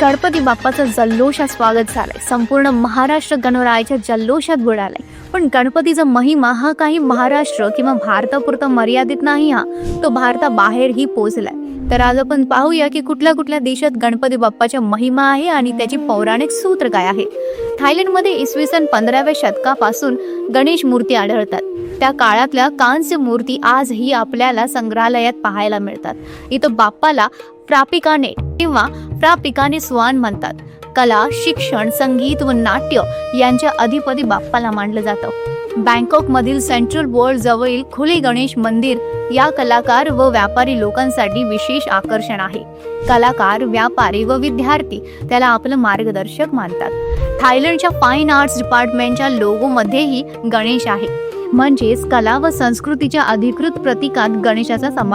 गणपती बाप्पाचं जल्लोषात स्वागत झालंय. संपूर्ण महाराष्ट्र गणरायाच्या जल्लोषात बुडालाय. पण गणपतीचा महिमा हा काही महाराष्ट्र किंवा भारतापुरता मर्यादित नाही हा. तो भारताबाहेरही पोचलाय. तर आज आपण पाहूया की कुठल्या कुठल्या देशात गणपती बाप्पाच्या महिमा आहे आणि त्याची पौराणिक सूत्र काय आहे. थायलंडमध्ये इसवी सन पंधराव्या शतकापासून गणेश मूर्ती आढळतात. त्या काळातल्या कांस्य मूर्ती आजही आपल्याला संग्रहालयात पाहायला मिळतात. इथं बाप्पाला प्रापिकाने किंवा प्रापिकाने स्वान म्हणतात. कला शिक्षण संगीत व नाट्य यांच्या अधिपती बाप्पाला मानलं जातं. बँकॉक मधील सेंट्रल बोर्ड जवळील खुले गणेश मंदिर या कलाकार व व्यापारी लोकांसाठी विशेष आकर्षण आहे. कलाकार व्यापारी व विद्यार्थी त्याला आपलं मार्गदर्शक मानतात. थायलंडच्या फाईन आर्ट्स डिपार्टमेंटच्या लोगोमध्येही गणेश आहे. म्हणजेच कला व संस्कृतीच्या अधिकृत प्रतीकात गणेशाचा समावेश